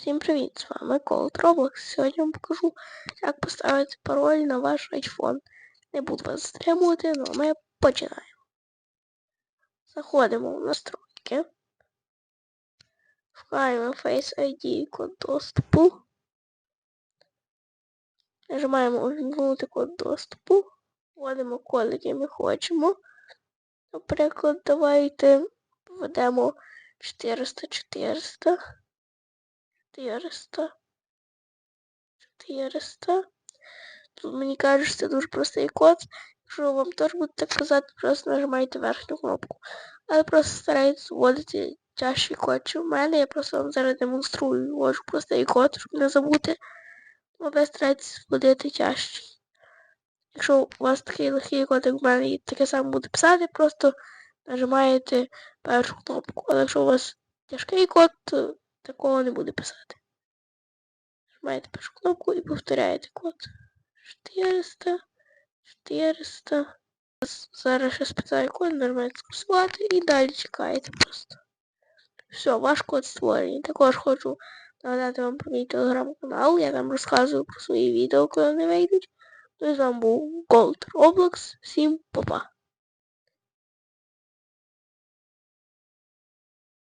Всім привіт! З вами Cold Roblox. Сьогодні вам покажу, як поставити пароль на ваш iPhone. Не буду вас затримувати, але ми починаємо. Заходимо в настройки. Шукаємо Face ID код доступу. Нажимаємо увімкнути код доступу. Вводимо код, який ми хочемо. Наприклад, давайте введемо 400 400. 400. 400. Тут мені кажуть, це дуже простий код. Якщо вам теж буде так казати, просто нажимаєте верхню кнопку. Але просто старайтесь вводити тяжчий код, чи в мене. Я просто вам зараз демонструю. Ввожу простий код, щоб не забути. Ну, ви старайтесь вводити тяжчий. Якщо у вас такий легкий код, як в мене, і таке саме буде писати, просто нажимаєте першу кнопку. Але якщо у вас тяжкий код, то такого не буде писати. Нажимаєте першу кнопку і повторяєте код. 400, 400. Зараз ще спитаю код, нажимаєте скасувати і далі чекаєте просто. Все, ваш код створений. Також хочу нагадати вам про мій телеграм-канал. Я там розказую про свої відео, коли вони вийдуть. Ну і з вами був Gold Roblox. Всім па-па.